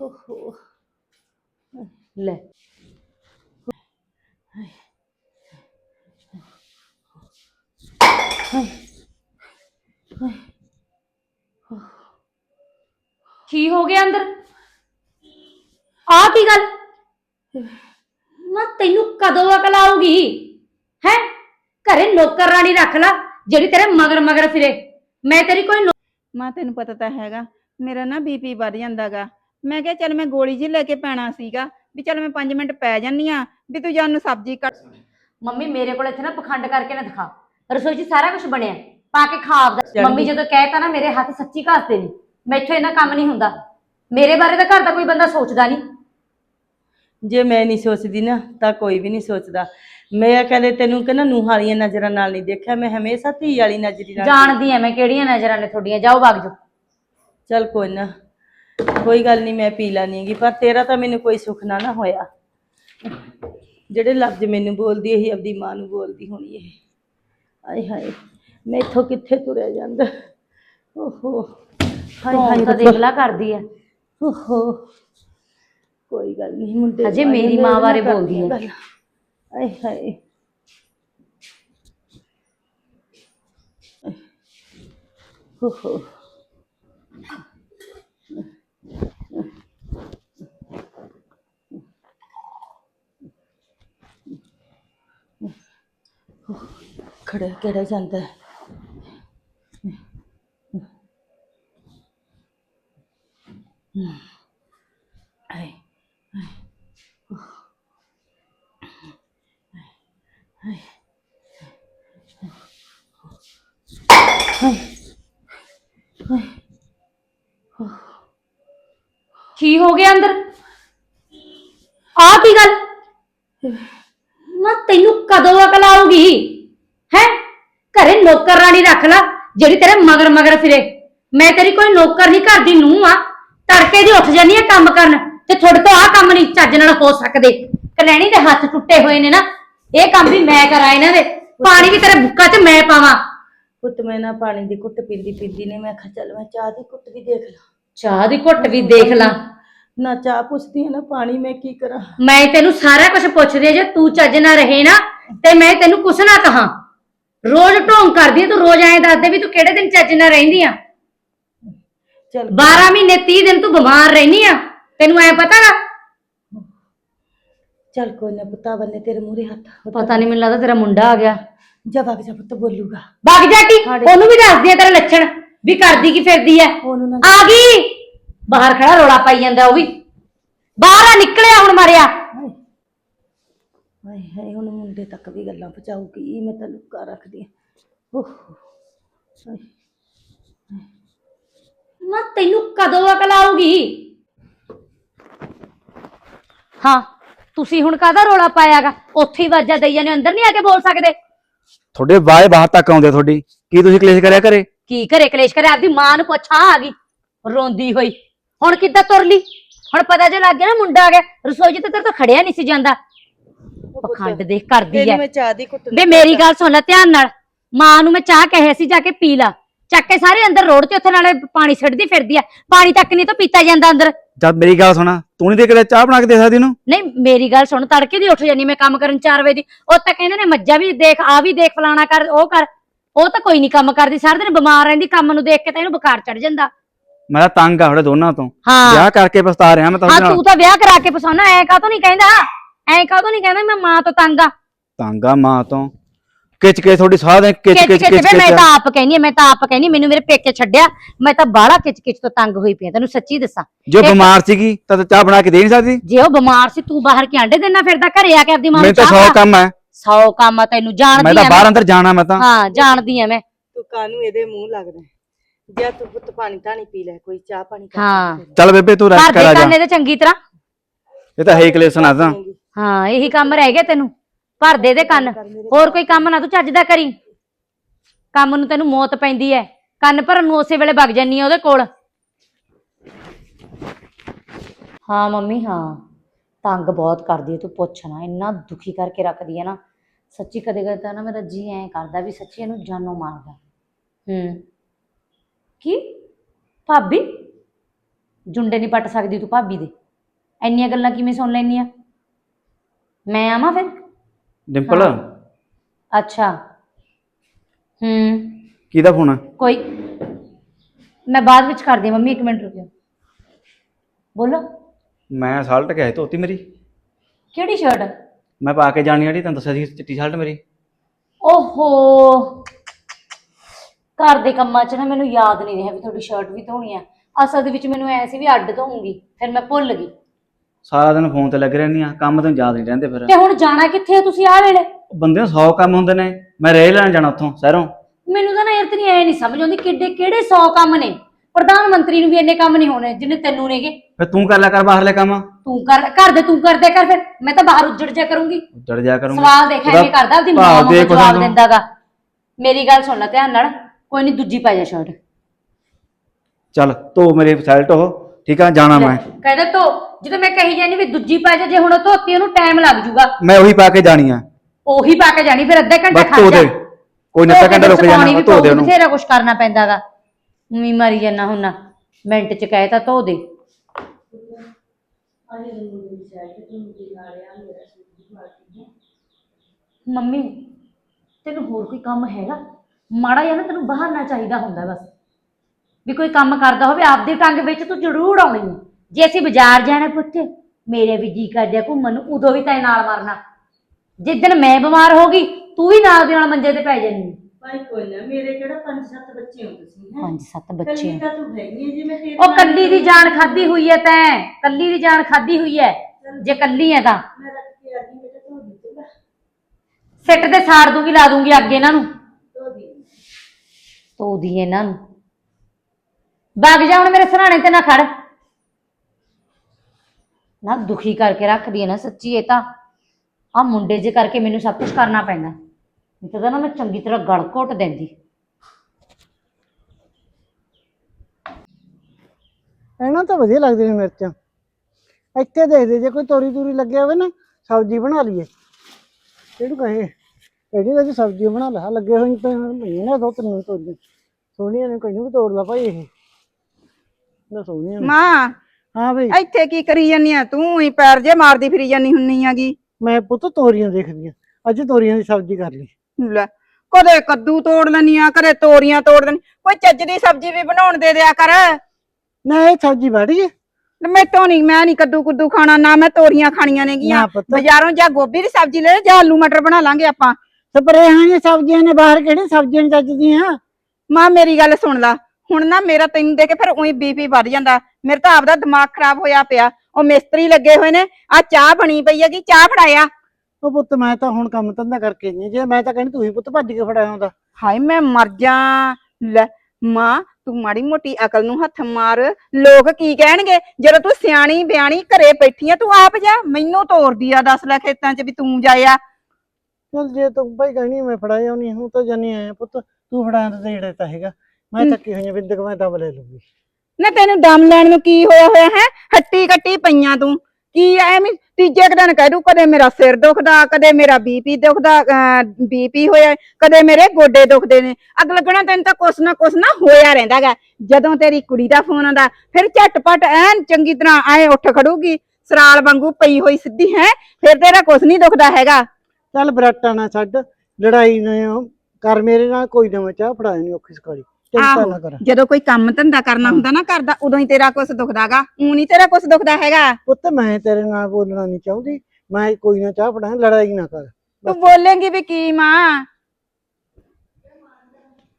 ਓਹੋ। ਲੈ। ਕੀ ਹੋ ਗਿਆ ਅੰਦਰ? ਆ ਕੀ ਗੱਲ? ਨਾ ਤੈਨੂੰ ਕਦੋਂ ਅਕਲ ਆਊਗੀ? ਹੈ? ਘਰੇ ਨੌਕਰ ਰਾਣੀ ਰੱਖ ਲੈ ਜਿਹੜੀ ਤੇਰੇ ਮਗਰ ਮਗਰ ਫਿਰੇ। ਮੈਂ ਤੇਰੀ ਕੋਈ ਨੌ- ਮਾਂ ਤੈਨੂੰ ਪਤਾ ਤਾਂ ਹੈਗਾ ਮੇਰਾ ਨਾ ਬੀਪੀ ਵੱਧ ਜਾਂਦਾਗਾ। ਮੈਂ ਕਿਹਾ ਚੱਲ ਮੈਂ ਗੋਲੀ ਜੀ ਲੈ ਕੇ ਪੈਣਾ ਸੀਗਾ ਵੀ ਚੱਲ ਮੈਂ 5 ਮਿੰਟ ਪੈ ਜਾਨੀ ਆ ਵੀ ਤੂੰ ਜਾਨ ਨੂੰ ਸਬਜ਼ੀ ਕੱਟ ਮੰਮੀ ਮੇਰੇ ਕੋਲ ਇੱਥੇ ਨਾ ਪਖੰਡ ਕਰਕੇ ਨਾ ਦਿਖਾ। ਰਸੋਈ 'ਚ ਸਾਰਾ ਕੁਝ ਬਣਿਆ। ਪਾ ਕੇ ਖਾ ਆਪਦਾ ਮੰਮੀ ਜਦੋਂ ਕਹਿਤਾ ਨਾ ਮੇਰੇ ਹੱਥ ਸੱਚੀ ਘਾਸਦੇ ਨੇ ਮੈਥੋਂ ਇਹਨਾਂ ਕੰਮ ਨਹੀਂ ਹੁੰਦਾ। ਮੇਰੇ ਬਾਰੇ ਤਾਂ ਘਰ ਦਾ ਕੋਈ ਬੰਦਾ ਸੋਚਦਾ ਨਹੀਂ ਜੇ ਮੈਂ ਨਹੀਂ ਸੋਚਦੀ ਨਾ ਤਾਂ ਕੋਈ ਵੀ ਨਹੀਂ ਸੋਚਦਾ। ਮੈਂ ਕਹਿੰਦੇ ਤੈਨੂੰ ਕਹਿੰਦਾ ਨੂੰਹ ਵਾਲੀਆਂ ਨਜ਼ਰਾਂ ਨਾਲ ਨਹੀਂ ਦੇਖਿਆ ਮੈਂ ਹਮੇਸ਼ਾ ਧੀ ਵਾਲੀ ਨਜ਼ਰੀ ਨਾਲ ਜਾਣਦੀ ਐ ਮੈਂ ਕਿਹੜੀਆਂ ਨਜ਼ਰਾਂ ਨੇ ਤੁਹਾਡੀਆਂ। ਜਾਓ ਵਗ ਜਾਓ। ਚੱਲ ਕੋਈ ਨਾ। ਕੋਈ ਗੱਲ ਨਹੀਂ ਮੈਂ ਪੀ ਲਾਂਗੀ ਪਰ ਤੇਰਾ ਤਾਂ ਮੈਨੂੰ ਕੋਈ ਸੁੱਖ ਨਾ ਨਾ ਹੋਇਆ ਜਿਹੜੇ ਲਫ਼ਜ਼ ਮੈਨੂੰ ਬੋਲਦੀ ਇਹੀ ਆਪਦੀ ਮਾਂ ਨੂੰ ਬੋਲਦੀ ਹੋਣੀ ਇਹ ਆਏ ਹਾਏ ਮੈਂ ਇੱਥੋਂ ਕਿੱਥੇ ਤੁਰਿਆ ਜਾਂਦਾ ਓਹੋ ਹਾਏ ਹਾਏ ਹੁਣ ਤਾਂ ਰੱਬਾ। ਦੇਖ ਲਾ ਕਰਦੀ ਐ ਓਹੋ ਕੋਈ ਗੱਲ ਨਹੀਂ ਮੁੰਡੇ ਅਜੇ ਮੇਰੀ ਮਾਂ ਬਾਰੇ ਕਰਦੀ ਬੋਲਦੀ। ਗੱਲ। ਆਏ ਹਾਏ ਓਹੋ ਖੜਾ ਕਿਹੜਾ ਜਾਂਦਾ ਹੈ? ਆਏ ਕੀ ਹੋ ਗਿਆ ਅੰਦਰ? ਆ ਕੀ ਗੱਲ? ਨਾ ਤੈਨੂੰ ਕਦੋਂ ਅਕਲ ਆਊਗੀ? ਹੈ? ਘਰੇ ਨੌਕਰ ਰਾਣੀ ਰੱਖ ਲੈ, ਜਿਹੜੀ ਤੇਰੇ ਮਗਰ ਮਗਰ ਫਿਰੇ। ਮੈਂ ਤੇਰੀ ਕੋਈ ਨੌਕਰ ਨਹੀਂ, ਘਰ ਦੀ ਨੂੰ ਆ। ਤੜਕੇ ਦੀ ਉੱਠ ਜਾਨੀ ਆ ਕੰਮ ਕਰਨ, ਤੇ ਤੁਹਾਡੇ ਤੋਂ ਆਹ ਕੰਮ ਨਹੀਂ ਚੱਜ ਨਾਲ ਹੋ ਸਕਦੇ। ਕਲੈਣੀ ਦੇ ਹੱਥ ਟੁੱਟੇ ਹੋਏ ਨੇ ਨਾ, ਇਹ ਕੰਮ ਵੀ ਮੈਂ ਕਰਾਂ ਇਹਨਾਂ ਦੇ। ਪਾਣੀ ਵੀ ਤੇਰੇ ਬੁੱਕਾ 'ਚ ਮੈਂ ਪਾਵਾਂ। ਪੁੱਤ, ਮੈਂ ਨਾ ਪਾਣੀ ਦੀ ਘੁੱਟ ਪੀਂਦੀ ਪੀਂਦੀ ਨੇ ਮੈਂ ਕਿਹਾ ਚੱਲ ਮੈਂ ਚਾਹ ਦੀ ਘੁੱਟ ਵੀ ਦੇਖ ਲਾਂ। ਚਾਹ ਦੀ ਘੁੱਟ ਵੀ ਦੇਖ ਲਾਂ। ਨਾ ਚਾਹ ਪੁੱਛਦੀ ਹੈ ਨਾ ਪਾਣੀ ਮੈਂ ਕੀ ਕਰਾਂ? ਮੈਂ ਤੈਨੂੰ ਸਾਰਾ ਕੁਝ ਪੁੱਛਦੀ ਜੇ ਤੂੰ ਚੱਜ ਨਾ ਰਹੇ ਨਾ ਤੇ ਮੈਂ ਤੈਨੂੰ ਕੁਛ ਨਾ ਕਹਾਂ। ਰੋਜ਼ ਢੋਂਗ ਕਰਦੀ ਆ ਤੂੰ ਰੋਜ਼ ਐਂ ਦੱਸਦੇ ਵੀ ਤੂੰ ਕਿਹੜੇ ਦਿਨ ਚੱਜ ਨਾਲ ਰਹਿੰਦੀ ਆ? ਚੱਲ 12 ਮਹੀਨੇ 30 ਦਿਨ ਤੂੰ ਬਿਮਾਰ ਰਹਿਨੀ ਆ। ਤੈਨੂੰ ਐ ਪਤਾ ਨਾ? ਚੱਲ ਕੋਈ ਨਾ ਪੁੱਤਾ ਬੰਨੇ ਤੇਰੇ ਮੂਹਰੇ ਹੱਥ। ਪਤਾ ਨਹੀਂ ਮੈਨੂੰ ਲੱਗਦਾ ਤੇਰਾ ਮੁੰਡਾ ਆ ਗਿਆ। ਜਾ ਵਗ ਜਾ ਪੁੱਤ ਬੋਲੂਗਾ। ਵਗ ਜਾਟੀ। ਉਹਨੂੰ ਵੀ ਦੱਸਦੀ ਆ ਤੇਰੇ ਲੱਛਣ। ਵੀ ਕਰਦੀ ਕੀ ਫਿਰਦੀ ਐ? ਉਹਨੂੰ ਨਾ ਆ ਗਈ। ਬਾਹਰ ਖੜਾ ਰੋਲਾ ਪਾਈ ਜਾਂਦਾ ਉਹ ਵੀ। ਬਾਹਰ ਆ ਨਿਕਲਿਆ ਹੁਣ ਮਾਰਿਆ। ਹਾਏ ਹਾਏ ਹਾਏ ਹੁਣ ਮੁੰਡੇ ਤੱਕ ਵੀ ਗੱਲਾਂ ਪਹੁੰਚਾਊਗੀ ਮੈਂ ਤਾਂ ਲੁਕਾ ਰੱਖਦੀ ਹਾਂ ਓਹ ਹਾਏ ਨਾ ਤੈਨੂੰ ਕਦੋਂ ਅਕਲ ਆਊਗੀ? ਹਾਂ ਤੁਸੀਂ ਹੁਣ ਕਾਹਦਾ ਰੋਲਾ ਪਾਇਆਗਾ? ਉੱਥੇ ਹੀ ਵਾਜਾ ਦਈ ਜਾਂਦੇ ਹੋ, ਅੰਦਰ ਨਹੀਂ ਆ ਕੇ ਬੋਲ ਸਕਦੇ। ਤੁਹਾਡੇ ਵਾਏ ਬਾਹਰ ਤੱਕ ਆਉਂਦੇ ਤੁਹਾਡੀ। ਕੀ ਤੁਸੀਂ ਕਲੇਸ਼ ਕਰਿਆ ਘਰੇ? ਕੀ ਘਰੇ ਕਲੇਸ਼ ਕਰੇ? ਆਪਦੀ ਮਾਂ ਨੂੰ ਪੁੱਛ ਆ ਗਈ। ਰੋਂਦੀ ਹੋਈ। ਹੁਣ ਕਿੱਦਾਂ ਤੁਰ ਲਈ? ਹੁਣ ਪਤਾ ਜੇ ਲੱਗ ਗਿਆ ਨਾ ਮੁੰਡਾ ਆ ਗਿਆ। ਰਸੋਈ 'ਚ ਤਾਂ ਤੇਰੇ ਤੋਂ ਖੜਿਆ ਨਹੀਂ ਸੀ ਜਾਂਦਾ। ਪਖੰਡ ਦੇਖ ਕਰਦੀ ਤੈਨੂੰ ਐ। ਮੈਂ ਚਾਹ ਦੀ ਘੁੱਟ ਵੇ ਮੇਰੀ ਗੱਲ ਸੁਣ ਲੈ ਧਿਆਨ ਨਾਲ। ਮਾਂ ਨੂੰ ਮੈਂ ਚਾਹ ਕਹਿਆ ਸੀ ਜਾ ਕੇ ਪੀ ਲਾ। ਚੱਕ ਕੇ ਸਾਰੇ ਅੰਦਰ ਰੋਡ ਤੇ ਉੱਥੇ ਨਾਲੇ ਪਾਣੀ ਛੱਡਦੀ ਫਿਰਦੀ ਆ ਪਾਣੀ ਤੱਕ ਨਹੀਂ ਤਾਂ ਪੀਤਾ ਜਾਂਦਾ ਅੰਦਰ। ਜਦ ਮੇਰੀ ਗੱਲ ਸੁਣਾ ਤੂੰ ਨਹੀਂ ਦੇ ਕੇ ਚਾਹ ਬਣਾ ਕੇ ਦੇ ਸਕਦੀ ਇਹਨੂੰ? ਨਹੀਂ ਮੇਰੀ ਗੱਲ ਸੁਣ ਤੜਕੇ ਦੀ ਉੱਠ ਜਾਨੀ ਮੈਂ ਕੰਮ ਕਰਨ 4 ਵਜੇ ਦੀ। ਉਹ ਤਾਂ ਕਹਿੰਦੇ ਨੇ ਮੱਝਾਂ ਵੀ ਦੇਖ ਆ ਵੀ ਦੇਖ ਫਲਾਣਾ ਕਰ ਉਹ ਕਰ। ਉਹ ਤਾਂ ਕੋਈ ਨਹੀਂ ਕੰਮ ਕਰਦੀ ਸਾਰਾ ਦਿਨ ਬਿਮਾਰ ਰਹਿੰਦੀ ਕੰਮ ਨੂੰ ਦੇਖ ਕੇ ਤਾਂ ਇਹਨੂੰ ਬੁਖਾਰ ਚੜ ਜਾਂਦਾ। ਮੈਂ ਤਾਂ ਤੰਗ ਆ ਤੁਹਾਡੇ ਦੋਨਾਂ ਤੋਂ। ਹਾਂ। ਵਿਆਹ ਕਰਕੇ ਪਛਤਾ ਰਿਹਾ ਮੈਂ ਹਾਂ ਤੁਹਾਡੇ ਨਾਲ। ਤੂੰ ਤਾਂ ਵਿਆਹ ਕਰਾ ਕੇ ਪਸਾਉਣਾ ਐ ਕਾਹਤੋਂ ਨਹੀਂ ਕਹਿੰਦਾ? ਐ ਕਾਹਤੋਂ ਨਹੀਂ ਕਹਿੰਦਾ ਮੈਂ ਮਾਂ ਤੋਂ ਤੰਗ ਆ? ਤੰਗ ਆ ਮਾਂ ਤੋਂ। ਕਿਚ ਕੇ ਤੁਹਾਡੀ ਸਾਹ ਦੇ ਕਿਚ ਕਿਚ ਕਿਚ ਕਿਚ ਮੈਂ ਤਾਂ ਆਪ ਕਹਿੰਨੀ ਆ, ਮੈਂ ਤਾਂ ਆਪ ਕਹਿੰਨੀ ਮੈਨੂੰ ਮੇਰੇ ਪੇਕੇ ਛੱਡਿਆ ਮੈਂ ਤਾਂ ਬਾਹਲਾ ਕਿਚ ਕਿਚ ਤੋਂ ਤੰਗ ਹੋਈ ਪਈ ਆ, ਤੈਨੂੰ ਸੱਚੀ ਦੱਸਾਂ। ਜੋ ਇੱਕ- ਬਿਮਾਰ ਸੀਗੀ ਤਾਂ ਤੂੰ ਚਾਹ ਬਣਾ ਕੇ ਦੇ ਨਹੀਂ ਸਕਦੀ? ਜੇ ਉਹ ਬਿਮਾਰ ਸੀ ਤੂੰ ਬਾਹਰ ਕਿ ਆਂਡੇ ਦੇਣਾ ਫਿਰਦਾ ਘਰੇ ਆ ਕੇ ਆਪਦੀ ਮਾਂ ਨੂੰ ਮੈਨੂੰ ਤਾਂ ਚਾਹ ਸੌ ਕੰਮ ਹੈ ਸੌ ਕੰਮ ਆ ਤੈਨੂੰ ਮੈਂ ਜਾਣਦੀ ਤਾਂ ਆ ਬਾਹਰ ਅੰਦਰ ਜਾਣਾ ਮੈਂ ਤਾਂ। ਹਾਂ ਜਾਣਦੀ ਆ ਮੈਂ। ਤੂੰ ਕਾਹਨੂੰ ਇਹਦੇ ਮੂੰਹ ਲੱਗਦਾ ਹੈ? ਜਾਂ ਤੂੰ ਪੁੱਤ ਪਾਣੀ ਧਾਣੀ ਪੀ ਲੈ ਕੋਈ ਚਾਹ ਪਾਣੀ ਕਰ ਹਾਂ। ਚੱਲ ਬੇਬੇ ਤੂੰ ਘਰ ਰੈਸਟ ਦੇ ਕਰ ਆ ਜਾ। ਕੰਨੇ ਦੇ ਚੰਗੀ ਤਰ੍ਹਾਂ। ਇਹ ਤਾਂ ਹੈ ਹੀ ਕਲੇਸ਼ ਸੁਣਾ ਤਾਂ ਹਾਂ ਇਹੀ ਕੰਮ ਰਹਿ ਗਿਆ ਤੈਨੂੰ। ਭਰ ਦੇ ਦੇ ਕੰਨ। ਹੋਰ ਕੋਈ ਕੰਮ ਨਾ ਤੂੰ ਚੱਜ ਦਾ ਕਰੀ। ਕੰਮ ਨੂੰ ਤੈਨੂੰ ਮੌਤ ਪੈਂਦੀ ਐ। ਕੰਨ ਭਰਨ ਨੂੰ ਉਸੇ ਵੇਲੇ ਵਗ ਜਾਨੀ ਆ ਉਹਦੇ ਕੋਲ। ਹਾਂ ਮੰਮੀ ਹਾਂ। ਤੰਗ ਬਹੁਤ ਕਰਦੀ ਐ ਤੂੰ ਪੁੱਛ ਨਾ। ਇੰਨਾ ਦੁਖੀ ਕਰਕੇ ਰੱਖਦੀ ਐ ਨਾ। ਸੱਚੀ ਕਦੇ ਕਦੇ ਤਾਂ ਨਾ ਮੇਰਾ ਜੀ ਐਂ ਕਰਦਾ ਵੀ ਸੱਚੀ ਇਹਨੂੰ ਜਾਨੋਂ ਮਾਰਦਾ। ਹੂੰ। ਕੀ? ਭਾਬੀ? ਜੁੰਡੇ ਨਹੀਂ ਪੱਟ ਸਕਦੀ ਤੂੰ ਭਾਬੀ ਦੇ। ਇੰਨੀਆਂ ਗੱਲਾਂ ਕਿਵੇਂ ਸੁਣ ਲੈਨੀ ਆ? ਮੈਂ ਆਵਾਂ ਫਿਰ? ਡਿੰਪਲ। ਅੱਛਾ। ਹੂੰ। ਕਿਹਦਾ ਫੋਨ ਆ? ਕੋਈ। ਮੈਂ ਬਾਅਦ ਵਿੱਚ ਕਰਦੀ ਹਾਂ ਮੰਮੀ ਇੱਕ ਮਿੰਟ ਰੁਕਿਓ। ਬੋਲੋ। ਮੈਂ ਸਾਲਟ ਗਿਆ ਧੋਤੀ ਮੇਰੀ। ਕਿਹੜੀ ਸ਼ਰਟ ਮੈਂ ਪਾ ਕੇ ਜਾਣੀ ਜਿਹੜੀ ਤੁਹਾਨੂੰ ਦੱਸਿਆ ਸੀ ਚਿੱਟੀ ਸ਼ਰਟ ਮੇਰੀ। ਓਹੋ। ਘਰ ਦੇ ਕੰਮਾਂ 'ਚ ਨਾ ਮੈਨੂੰ ਯਾਦ ਨਹੀਂ ਰਿਹਾ ਵੀ ਤੁਹਾਡੀ ਸ਼ਰਟ ਵੀ ਧੋਣੀ ਆ। ਅਸਲ ਦੇ ਵਿੱਚ ਮੈਨੂੰ ਐ ਸੀ ਵੀ ਅੱਡ ਧੋਉਂਗੀ ਫਿਰ ਮੈਂ ਭੁੱਲ ਗਈ। ਸਾਰਾ ਦਿਨ ਫੋਨ ਤੇ ਲੱਗ ਰਹਿੰਦੀ ਆ ਕੰਮ ਤੋਂ ਯਾਦ ਨਹੀਂ ਰਹਿੰਦੇ ਫਿਰ। ਤੇ ਹੁਣ ਜਾਣਾ ਕਿੱਥੇ ਆ ਤੁਸੀਂ ਆ ਵੇਲੇ? ਬੰਦੇ ਨੂੰ 100 ਕੰਮ ਹੁੰਦੇ ਨੇ ਮੈਂ ਰੇਹ ਲੈਣ ਜਾਣਾ ਉੱਥੋਂ ਸ਼ਹਿਰੋਂ। ਮੈਨੂੰ ਤਾਂ ਨਾ ਯਾਰ ਤੇਰੀ ਐ ਨਹੀਂ ਸਮਝ ਆਉਂਦੀ ਕਿੱਡੇ ਕਿਹੜੇ 100 ਕੰਮ ਨੇ। ਪ੍ਰਧਾਨ ਮੰਤਰੀ ਨੂੰ ਵੀ ਇੰਨੇ ਕੰਮ ਨਹੀਂ ਹੋਣੇ ਜਿੰਨੇ ਤੈਨੂੰ ਨੇਗੇ। ਫਿਰ ਤੂੰ ਕਰ ਲਿਆ ਕਰ ਬਾਹਰਲੇ ਕੰਮ। ਤੂੰ ਕਰ ਘਰ ਦੇ ਤੂੰ ਕਰਦੇ ਕਰ ਫਿਰ ਮੈਂ ਤਾਂ ਬਾਹਰ ਉੱਜੜ ਜਾ ਕਰੂੰਗੀ। ਉੱਜੜ ਜਾ ਕਰੂੰਗਾ। ਸਵਾਲ ਦੇਖ ਐਵੇਂ ਕਰਦਾ ਆਪਦੀ ਮਾਂ ਨੂੰ ਦੇਖ ਜਵਾਬ। ਦਿੰਦਾਗਾ। ਮੇਰੀ ਗੱਲ ਸੁਣ ਲੈ ਧਿਆਨ ਨਾਲ ਕੋਈ ਨਹੀਂ ਦੂਜੀ ਪਾ ਜਾ ਸ਼ਰਟ ਚੱਲ ਧੋ ਮੇਰੇ ਸ਼ਰਟ ਉਹ ਠੀਕ ਆ ਜਾਣਾ ਮੈਂ। ਕਹਿੰਦਾ ਤੋ ਜਦੋਂ ਮੈਂ ਕਹੀ ਜਾਨੀ ਵੀ ਦੂਜੀ ਪਾ ਜਾ ਜੇ ਹੁਣ ਉਹ ਧੋਤੀ ਉਹਨੂੰ ਟਾਈਮ ਲੱਗ ਜੂਗਾ। ਮੈਂ ਉਹੀ ਪਾ ਕੇ ਜਾਣੀ ਆ। ਉਹੀ ਪਾ ਕੇ ਜਾਣੀ ਫਿਰ ਅੱਧਾ ਘੰਟਾ ਬਸ ਖਾ ਧੋ ਜਾ। ਦੇ। ਕੋਈ ਨਾ ਘੰਟਾ ਰੁਕ ਜਾਣਾ ਧੋ ਦੇ ਉਹਨੂੰ। ਬਥੇਰਾ ਕੁਝ ਕਰਨਾ ਪੈਂਦਾਗਾ। ਮੀ ਮਰੀ ਜਾਣਾ ਹੁੰਨਾ। ਮਿੰਟ ਚ ਕਹੇ ਤਾਂ ਧੋ ਦੇ। ਮੰਮੀ, ਤੈਨੂੰ ਹੋਰ ਕੋਈ ਕੰਮ ਹੈਗਾ? ਮਾੜਾ ਜਿਹਾ ਨਾ ਤੈਨੂੰ ਬਹਾਨਾ ਚਾਹੀਦਾ ਹੁੰਦਾ ਬਸ। ਵੀ ਕੋਈ ਕੰਮ ਕਰਦਾ ਹੋਵੇ, ਆਪਦੀ ਟੰਗ ਵਿੱਚ ਤੂੰ ਜ਼ਰੂਰ ਆਉਣੀ ਹੈ ਜੇ ਅਸੀਂ ਬਾਜ਼ਾਰ ਜਾਣਾ ਪੁੱਤ, ਮੇਰੇ ਵੀ ਜੀ ਕਰਦਿਆ ਘੁੰਮਣ ਨੂੰ ਉਦੋਂ ਵੀ ਤੈਨੂੰ ਨਾਲ ਮਰਨਾ। ਦਿਨ ਮੈਂ ਬਿਮਾਰ ਹੋ ਗਈ, ਤੂੰ ਵੀ ਨਾਲ ਦੇ ਨਾਲ ਮੰਜੇ ਤੇ ਪੈ ਜਾਨੀ ਹੈ। ਭਾਈ ਕੋਈ ਨਾ ਮੇਰੇ ਕਿਹੜਾ ਪੰਜ ਸੱਤ ਬੱਚੇ ਹੋ ਤੁਸੀਂ ਹੈਂ? ਪੰਜ ਸੱਤ ਬੱਚੇ ਕੱਲੀ ਆ। ਤਾਂ ਤੂੰ ਹੈਗੀ ਹੈ ਜਿਵੇਂ ਤੇਰੇ ਉਹ ਨਾਲ ਕੱਲੀ ਦੀ ਜਾਨ ਖਾਦੀ ਹੋਈ ਹੈ ਤੈਂ ਕੱਲੀ ਦੀ ਜਾਨ ਖਾਦੀ ਹੋਈ ਹੈ ਜੇ ਕੱਲੀ ਹੈ ਤਾਂ। ਮੈਂ ਰੱਖ ਕੇ ਆਦੀ ਬੇਟਾ ਧੋ ਦੀ ਚੰਗਾ। ਸਿੱਟ ਤੇ ਸਾੜ ਦੂੰਗੀ ਲਾ ਦੂੰਗੀ ਅੱਗੇ ਇਹਨਾਂ ਨੂੰ। ਧੋ ਦੀ। ਤੋਦੀ ਇਹਨਾਂ ਨੂੰ। ਵਗ ਜਾ ਹੁਣ ਮੇਰੇ ਸਰਾਣੇ ਤੇ ਨਾ ਖੜ। ਨਾ ਦੁਖੀ ਕਰਕੇ ਰੱਖਦੀ ਹੈ ਨਾ ਸੱਚੀ ਇਹ ਤਾਂ। ਆ ਮੁੰਡੇ ਜੇ ਕਰਕੇ ਮੈਨੂੰ ਸਭ ਕੁਝ ਕਰਨਾ ਪੈਂਦਾ। ਨਹੀਂ ਤਾਂ ਨਾ ਮੈਂ ਚੰਗੀ ਤਰ੍ਹਾਂ ਗਲ ਘੁੱਟ ਦਿੰਦੀ। ਇਹਨਾਂ ਤਾਂ ਵਧੀਆ ਲੱਗਦੀਆਂ ਨੇ ਮਿਰਚਾਂ। ਇੱਥੇ ਦੇਖਦੇ ਜੇ ਕੋਈ ਤੋਰੀ ਤੂਰੀ ਲੱਗਿਆ ਹੋਵੇ ਨਾ ਸਬਜ਼ੀ ਬਣਾ ਲਈਏ। ਕਿਹੜੂ ਕਹੇ? ਇਹਦੀ ਜੀ ਸਬਜ਼ੀ ਬਣਾ ਲਾ ਲੱਗੇ ਨੇ ਤਾਂ ਪਈਆਂ ਨੇ ਦੋ ਤਿੰਨ ਤੋਰੀਆਂ। ਸੋਹਣੀਆਂ ਨੇ ਕੋਈ ਨੂੰ ਵੀ ਤੋੜ ਲਾ ਭਾਈ ਇਹ। ਨਾ ਸੋਹਣੀਆਂ ਨੇ। ਮਾਂ ਹਾਂ ਬਈ। ਇੱਥੇ ਕੀ ਕਰੀ ਜਾਨੀ ਆ? ਤੂੰ ਹੀ ਪੈਰ ਜੇ ਮਾਰਦੀ ਫਿਰੀ ਜਾਨੀ ਹੁੰਨੀ ਆਗੀ ਮੈਂ ਪੁੱਤ ਤੋਰੀਆਂ ਦੇਖਦੀਆਂ ਅੱਜ ਤੋਰੀਆਂ ਦੀ ਸਬਜ਼ੀ ਕਰ ਲਈ। ਲੈ ਕਦੇ ਕੱਦੂ ਤੋੜ ਲੈਨੀ ਆ ਕਦੇ ਤੋਰੀਆਂ ਤੋੜ ਲੈਨੀ। ਕੋਈ ਚੱਜ ਦੀ ਸਬਜ਼ੀ ਵੀ ਬਣਾਉਣ ਦੇ ਦਿਆ ਕਰ। ਨਾ ਇਹ ਸਬਜ਼ੀ ਬਾੜੀ ਹੈ ਮੈਂ ਤੋਂ ਨਹੀਂ ਮੈਂ ਨਹੀਂ ਕੱਦੂ ਕੁੱਦੂ ਖਾਣਾ ਨਾ ਮੈਂ ਤੋਰੀਆਂ ਖਾਣੀਆਂ ਨੇਗੀਆਂ। ਨਾ ਪੁੱਤ। ਬਾਜ਼ਾਰੋਂ ਜਾਂ ਗੋਭੀ ਦੀ ਸਬਜ਼ੀ ਲੈ ਜਾਂ ਆਲੂ ਮਟਰ ਬਣਾ ਲਾਂਗੇ ਆਪਾਂ। ਸਪਰੇਹਾਂ ਦੀਆਂ ਸਬਜ਼ੀਆਂ ਨੇ ਬਾਹਰ ਕਿਹੜੀ ਸਬਜ਼ੀਆਂ ਨੀ ਚੱਜਦੀਆਂ ਮਾਂ ਮੇਰੀ ਗੱਲ ਸੁਣ ਲਾ। ਹੁਣ ਨਾ ਮੇਰਾ ਤੈਨੂੰ ਦੇ ਕੇ ਫਿਰ ਉਹੀ ਬੀਪੀ ਵੱਧ ਜਾਂਦਾ। ਮੇਰੇ ਤਾਂ ਆਪਦਾ ਦਿਮਾਗ ਖਰਾਬ ਹੋਇਆ ਪਿਆ। ਉਹ ਮਿਸਤਰੀ ਲੱਗੇ ਹੋਏ ਨੇ। ਆ ਚਾਹ ਬਣੀ ਪਈ ਹੈਗੀ ਚਾਹ ਫੜਾਇਆ। ਉਹ ਪੁੱਤ ਮੈਂ ਤਾਂ ਹੁਣ ਕੰਮ ਧੰਦਾ ਕਰਕੇ ਨਹੀਂ ਜੇ ਮੈਂ ਤਾਂ ਕਹਿੰਦੀ ਤੂੰ ਹੀ ਪੁੱਤ ਭੱਜ ਕੇ ਫੜਾਇਆ ਹੁੰਦਾ ਹਾਏ ਮੈਂ ਮਰ ਜਾ। ਲੈ ਮਾਂ ਤੂੰ ਮਾੜੀ ਮੋਟੀ ਅਕਲ ਨੂੰ ਹੱਥ ਮਾਰ। ਲੋਕ ਕੀ ਕਹਿਣਗੇ? ਜਦੋਂ ਤੂੰ ਸਿਆਣੀ ਬਿਆਣੀ ਘਰੇ ਬੈਠੀ ਆ ਤੂੰ ਆਪ ਜਾ। ਮੈਨੂੰ ਤੋਰਦੀ ਆ ਦੱਸ ਲੈ ਖੇਤਾਂ 'ਚ ਵੀ ਤੂੰ ਜਾਇਆ। ਚਲ ਜੇ ਤੂੰ ਭਾਈ ਕਹਿਣੀ ਮੈਂ ਫੜਾਇਆ ਨਹੀਂ ਹੁਣ ਤਾਂ ਜਾਨੀ ਆਇਆ ਪੁੱਤ। ਤੂੰ ਫੜਾਇਆ ਤਾਂ ਜਿਹੜਾ ਤਾਂ ਹੈਗਾ। ਮੈਂ ਥੱਕੀ ਹੋਈ ਹਾਂ ਬਿੰਦਕ ਮੈਂ ਦਮ ਲੈ ਲੂੰਗੀ। ਨਾ ਤੈਨੂੰ ਦਮ ਲੈਣ ਨੂੰ ਕੀ ਹੋਇਆ ਹੋਇਆ ਹੈ? ਹੱਟੀ ਕੱਟੀ ਪਈਆਂ ਤੂੰ। ਕੀ ਐਵੇਂ ਤੀਜੇ ਕੁ ਦਿਨ ਕਹਿ ਦੂ ਕਦੇ ਮੇਰਾ ਸਿਰ ਦੁਖਦਾ, ਕਦੇ ਮੇਰਾ ਬੀਪੀ ਦੁਖਦਾ ਬੀਪੀ ਹੋਇਆ, ਕਦੇ ਮੇਰੇ ਗੋਡੇ ਦੁਖਦੇ ਨੇ। ਅੱਗ ਲੱਗਣਾ ਤੈਨੂੰ ਤਾਂ ਕੁਛ ਨਾ ਕੁਛ ਨਾ ਹੋਇਆ ਰਹਿੰਦਾਗਾ ਜਦੋਂ ਤੇਰੀ ਕੁੜੀ ਦਾ ਫੋਨ ਆਉਂਦਾ, ਫਿਰ ਝਟਪਟ ਐਨ ਚੰਗੀ ਤਰ੍ਹਾਂ ਐ ਉੱਠ ਖੜੂਗੀ। ਸਰਾਲ ਵਾਂਗੂ ਪਈ ਹੋਈ ਸਿੱਧੀ ਹੈ, ਫਿਰ ਤੇਰਾ ਕੁਛ ਨਹੀਂ ਦੁਖਦਾ ਹੈਗਾ। ਚੱਲ ਬਰਾਟਾ ਨਾ ਛੱਡ, ਲੜਾਈ ਨਾ ਕਰ ਮੇਰੇ ਨਾਲ, ਕੋਈ ਨਾ ਮੈਂ ਚਾਹ ਫੜਾਇਆ ਨਹੀਂ ਔਖੀ ਸਕਾਲੀ ਚਿੰਤਾ ਆਹੋ ਨਾ ਕਰ। ਜਦੋਂ ਕੋਈ ਕੰਮ ਧੰਦਾ ਕਰਨਾ ਹੁੰਦਾ ਨਾ ਕਰਦਾ ਉਦੋਂ ਹੀ ਤੇਰਾ ਕੁਛ ਦੁਖਦਾਗਾ। ਊਂ ਨਹੀਂ ਤੇਰਾ ਕੁਛ ਦੁਖਦਾ ਹੈਗਾ। ਪੁੱਤ ਮੈਂ ਤੇਰੇ ਨਾਲ ਬੋਲਣਾ ਨਹੀਂ ਚਾਹੁੰਦੀ। ਮੈਂ ਕੋਈ ਨਾ ਚਾਹ ਫੜਾਇਆ ਲੜਾਈ ਨਾ ਕਰ। ਤੂੰ ਬੋਲੇਂਗੀ ਵੀ ਕੀ ਮਾਂ?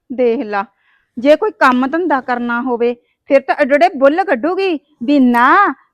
ਦੇਖ ਲਾ ਜੇ ਕੋਈ ਕੰਮ ਧੰਦਾ ਕਰਨਾ ਹੋਵੇ ਫਿਰ ਤਾਂ ਅਡੜੇ ਬੁੱਲ ਕੱਢੂਗੀ। ਵੀ ਨਾ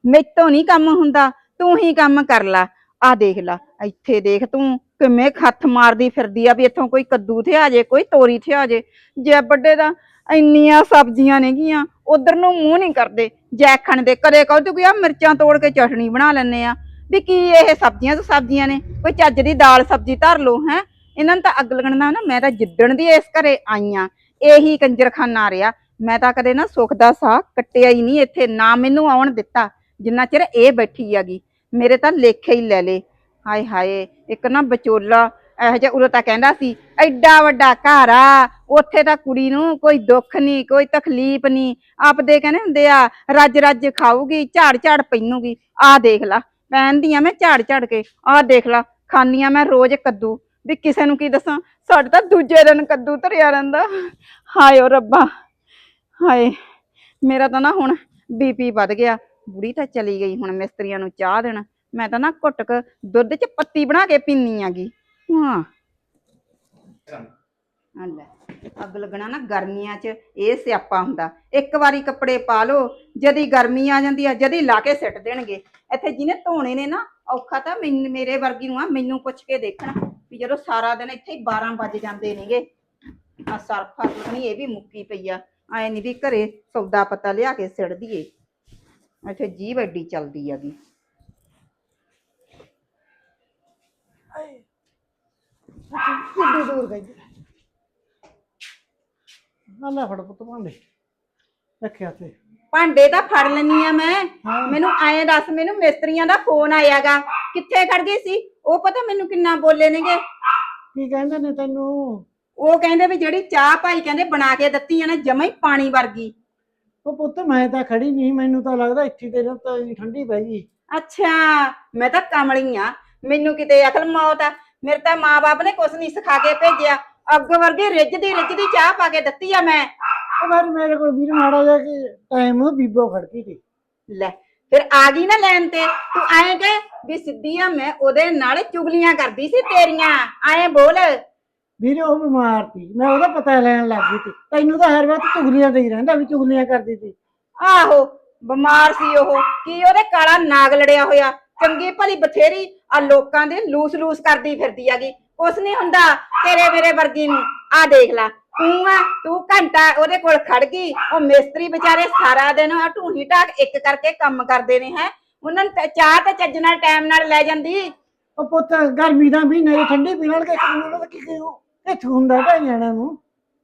ਮੈਥੋਂ ਨਹੀਂ ਕੰਮ ਹੁੰਦਾ ਤੂੰ ਹੀ ਕੰਮ ਕਰ ਲਾ। ਆ ਦੇਖ ਲਾ ਇੱਥੇ ਦੇਖ ਤੂੰ ਕਿਵੇਂ ਹੱਥ ਮਾਰਦੀ ਫਿਰਦੀ ਆ ਵੀ ਇੱਥੋਂ ਕੋਈ ਕੱਦੂ ਥਿਆ ਜੇ ਕੋਈ ਤੋਰੀ ਥਿਆ ਜੇ। ਜੇ ਵੱਡੇ ਦਾ ਇੰਨੀਆਂ ਸਬਜ਼ੀਆਂ ਨੇਗੀਆਂ, ਉਧਰ ਨੂੰ ਮੂੰਹ ਨਹੀਂ ਕਰਦੇ। ਜੈਖਣ ਦੇ ਕਦੇ ਕਹੋ ਤੂੰ ਆ ਮਿਰਚਾਂ ਤੋੜ ਕੇ ਚਟਣੀ ਬਣਾ ਲੈਨੇ ਆ। ਵੀ ਕੀ ਇਹ ਸਬਜ਼ੀਆਂ ਤੋਂ ਸਬਜ਼ੀਆਂ ਨੇ, ਕੋਈ ਚੱਜ ਦੀ ਦਾਲ ਸਬਜ਼ੀ ਧਰ ਲਓ, ਹੈ। ਇਹਨਾਂ ਨੂੰ ਤਾਂ ਅੱਗ ਲੱਗਣਾ ਨਾ ਮੈਂ ਤਾਂ ਜਿੱਦਣ ਦੀ ਇਸ ਘਰੇ ਆਈ ਆਈਆਂ ਇਹੀ ਕੰਜਰਖਾਨਾ ਰਿਹਾ। ਮੈਂ ਤਾਂ ਕਦੇ ਨਾ ਸੁੱਖ ਦਾ ਸਾਹ ਕੱਟਿਆ ਹੀ ਨਹੀਂ ਇੱਥੇ, ਨਾ ਮੈਨੂੰ ਆਉਣ ਦਿੱਤਾ, ਜਿੰਨਾ ਚਿਰ ਇਹ ਬੈਠੀ ਹੈਗੀ। ਮੇਰੇ ਤਾਂ ਲੇਖੇ ਹੀ ਲੈ ਲੇ। ਹਾਏ ਹਾਏ, ਇੱਕ ਨਾ ਵਿਚੋਲਾ, ਇਹੋ ਜਿਹਾ ਉਰੇ ਤਾਂ ਕਹਿੰਦਾ ਸੀ, ਐਡਾ ਵੱਡਾ ਘਰ ਆ ਉੱਥੇ ਤਾਂ ਕੁੜੀ ਨੂੰ ਕੋਈ ਦੁੱਖ ਨਹੀਂ ਕੋਈ ਤਕਲੀਫ ਨਹੀਂ ਆਪਦੇ ਕਹਿੰਦੇ ਹੁੰਦੇ ਆ, ਰੱਜ ਰੱਜ ਖਾਊਗੀ, ਝਾੜ ਝਾੜ ਪੈਨੂਗੀ। ਆਹ ਦੇਖ ਲਾ ਪਹਿਨਦੀ ਮੈਂ ਝਾੜ ਝਾੜ ਕੇ, ਆਹ ਦੇਖ ਲਾ ਖਾਨੀ ਆ ਮੈਂ ਰੋਜ਼ ਕੱਦੂ। ਵੀ ਕਿਸੇ ਨੂੰ ਕੀ ਦੱਸਾਂ, ਸਾਡੇ ਤਾਂ ਦੂਜੇ ਦਿਨ ਕੱਦੂ ਧਰਿਆ ਰਹਿੰਦਾ। ਹਾਏ ਓ ਰੱਬਾ, ਹਾਏ, ਮੇਰਾ ਤਾਂ ਨਾ ਹੁਣ ਬੀਪੀ ਵੱਧ ਗਿਆ। ਬੁੜੀ ਤਾਂ ਚਲੀ ਗਈ ਹੁਣ ਮਿਸਤਰੀਆਂ ਨੂੰ ਚਾਹ ਦੇਣ। ਮੈਂ ਤਾਂ ਨਾ ਘੁੱਟ ਦੁੱਧ 'ਚ ਪੱਤੀ ਬਣਾ ਕੇ ਪੀਨੀ ਆਗੀ। ਹਾਂ। ਆ ਲੈ। ਅੱਗ ਲੱਗਣਾ ਨਾ ਗਰਮੀਆਂ 'ਚ ਇਹ ਸਿਆਪਾ ਹੁੰਦਾ। ਇੱਕ ਵਾਰੀ ਕੱਪੜੇ ਪਾ ਲਓ ਜਦੀ ਗਰਮੀ ਆ ਜਾਂਦੀ ਆ ਜਦੀ ਲਾ ਕੇ ਸਿੱਟ ਦੇਣਗੇ। ਇੱਥੇ ਜਿਹਨੇ ਧੋਣੇ ਨੇ ਨਾ ਔਖਾ ਤਾਂ ਮੈਨੂੰ ਮੇਰੇ ਵਰਗੀ ਨੂੰ ਆ ਮੈਨੂੰ ਪੁੱਛ ਕੇ ਦੇਖਣ ਵੀ ਜਦੋਂ ਸਾਰਾ ਦਿਨ ਇੱਥੇ ਹੀ 12 ਵੱਜ ਜਾਂਦੇ ਨੇਗੇ। ਆ ਸਰਫਾ ਨਹੀਂ ਇਹ ਵੀ ਮੁੱਕੀ ਪਈ ਆ। ਐ ਨਹੀਂ ਵੀ ਘਰੇ ਸੌਦਾ ਪਤਾ ਲਿਆ ਕੇ ਸਿੜ ਦਈਏ। ਇੱਥੇ ਜੀਭ ਐਡੀ ਚੱਲਦੀ ਆਗੀ ਕਿੱਡੀ ਦੂਰ ਗਈ? ਅੱਲਾ ਫੜ ਪੁੱਤ ਭਾਂਡੇ। ਰੱਖਿਆ ਤੇ। ਭਾਂਡੇ ਤਾਂ ਫੜ ਲੈਣੀ ਆ ਮੈਂ। ਹਾਂ। ਮੈਨੂੰ ਐਂ ਦੱਸ ਮੈਨੂੰ ਮਿਸਤਰੀਆਂ ਦਾ ਫੋਨ ਆਇਆਗਾ। ਕਿੱਥੇ ਖੜ ਗਈ ਸੀ? ਉਹ ਪਤਾ ਮੈਨੂੰ ਕਿੰਨਾ ਬੋਲੇ ਨੇਗੇ। ਕੀ ਕਹਿੰਦੇ ਨੇ ਤੈਨੂੰ? ਉਹ ਕਹਿੰਦੇ ਵੀ ਜਿਹੜੀ ਚਾਹ ਭਾਈ ਕਹਿੰਦੇ ਬਣਾ ਕੇ ਦਿੱਤੀ ਆ ਨਾ ਜਮਾ ਹੀ ਪਾਣੀ ਵਰਗੀ। ਉਹ ਪੁੱਤ ਮੈਂ ਤਾਂ ਖੜੀ ਨਹੀਂ ਮੈਨੂੰ ਤਾਂ ਲੱਗਦਾ ਇੱਥੇ ਤੇਰੇ ਤਾਂ ਇੰਨੀ ਠੰਡੀ ਪੈ ਗਈ। ਅੱਛਾ ਮੈਂ ਤਾਂ ਕਮਲੀ ਆ। ਮੈਨੂੰ ਕਿਤੇ ਅਕਲ ਮੌਤ ਆ। ਮੇਰੇ ਤਾਂ ਮਾਪੇ ਨੇ ਕੁਛ ਨਹੀਂ ਸਿਖਾ ਕੇ ਭੇਜਿਆ। ਅੱਗ ਵਰਗੀ ਰਿੱਝਦੀ ਰਿੱਝਦੀ ਚਾਹ ਪਾ ਕੇ ਦਿੱਤੀ ਆ ਮੈਂ। ਉਹ ਵਾਰ ਮੇਰੇ ਕੋਲ ਵੀਰ ਮਾੜਾ ਜਿਹਾ ਕਿ ਟਾਈਮ ਬੀਬੋ ਖੜਕੀ ਸੀ ਲੈ ਫਿਰ ਆ ਗਈ ਨਾ ਲੈਣ ਤੇ। ਤੂੰ ਐਂ ਕਿ ਵੀ ਸਿੱਧੀ ਆ ਮੈਂ ਉਹਦੇ ਨਾਲ ਚੁਗਲੀਆਂ ਕਰਦੀ ਸੀ ਤੇਰੀਆਂ। ਐਂ ਬੋਲ। ਵੀਰੇ ਉਹ ਬਿਮਾਰ ਸੀ। ਮੈਂ ਉਹਦਾ ਪਤਾ ਲੈਣ ਲੱਗ ਗਈ ਸੀ। ਤੈਨੂੰ ਤਾਂ ਹਰ ਵਕਤ ਚੁਗਲੀਆਂ ਦੇ ਹੀ ਰਹਿੰਦਾ ਵੀ ਚੁਗਲੀਆਂ ਕਰਦੀ ਸੀ। ਆਹੋ ਬਿਮਾਰ ਸੀ ਉਹ। ਕੀ ਉਹਦੇ ਕਾਲਾ ਨਾਗ ਲੜਿਆ ਹੋਇਆ? ਚੰਗੀ ਭਲੀ ਬਥੇਰੀ ਆ ਲੋਕਾਂ ਦੇ ਲੂਸ ਲੂਸ ਕਰਦੀ ਫਿਰਦੀ ਆਗੀ ਕੁਛ ਨਹੀਂ ਹੁੰਦਾ ਤੇਰੇ ਮੇਰੇ ਵਰਗੀ ਨੂੰ। ਆ ਦੇਖ ਲੈ ਤੂੰ ਆ ਤੂੰ ਘੰਟਾ ਉਹਦੇ ਕੋਲ ਖੜ ਗਈ ਉਹ ਮਿਸਤਰੀ ਵਿਚਾਰੇ ਸਾਰਾ ਦਿਨ ਆ ਢੂਹੀ ਢਾਕ ਇੱਕ ਕਰਕੇ ਕੰਮ ਕਰਦੇ ਨੇ ਹੈ। ਉਹਨਾਂ ਨੂੰ ਚਾਹ ਤੇ ਚੱਜ ਨਾਲ ਟਾਈਮ ਨਾਲ ਲੈ ਜਾਂਦੀ। ਉਹ ਪੁੱਤ ਗਰਮੀ ਦਾ ਮਹੀਨਾ ਇਹ ਠੰਡੀ ਪੀ ਲੈਣਗੇ ਇੱਕ ਦਿਨ ਉਹਦਾ ਕੀ ਕਿਉਂ ਕਿੱਥੇ ਹੁੰਦਾ ਭਾਈਆਂ ਨੂੰ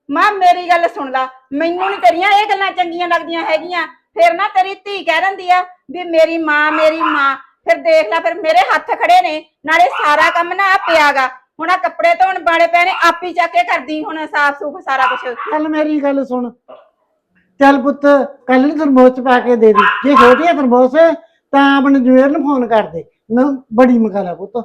ਮਾਂ ਮੇਰੀ ਗੱਲ ਸੁਣ ਲਾ ਮੈਨੂੰ ਨਹੀਂ ਤੇਰੀਆਂ ਇਹ ਗੱਲਾਂ ਚੰਗੀਆਂ ਲੱਗਦੀਆਂ ਹੈਗੀਆਂ। ਫਿਰ ਨਾ ਤੇਰੀ ਧੀ ਕਹਿ ਦਿੰਦੀ ਆ ਵੀ ਮੇਰੀ ਮਾਂ ਮੇਰੀ ਮਾਂ। ਫਿਰ ਦੇਖ ਲੈ ਫਿਰ ਮੇਰੇ ਹੱਥ ਖੜੇ ਨੇ ਨਾਲੇ ਸਾਰਾ ਕੰਮ ਨਾ ਆ ਪਿਆਗਾ। ਹੁਣ ਆ ਕੱਪੜੇ ਧੋਣ ਵਾਲੇ ਨੇ ਆਪੀ ਚੱਕ ਕੇ ਕਰਦੀ ਹੁਣ ਸਾਫ਼ ਸੂਫ ਸਾਰਾ ਕੁਝ ਚੱਲ ਮੇਰੀ ਗੱਲ ਸੁਣ। ਚੱਲ ਪੁੱਤ ਕੱਲ ਨੂੰ ਥਰਮੋਸ ਚ ਪਾ ਕੇ ਦੇ ਦੇ। ਜੇ ਛੋਟੀ ਹੈ ਥਰਮੋਸ ਤਾਂ ਆਪਣੇ ਜਵੇਰ ਨੂੰ ਫੋਨ ਕਰ ਦੇ। ਨਾ ਬੜੀ ਮੰਗਾ ਲੈ ਪੁੱਤ।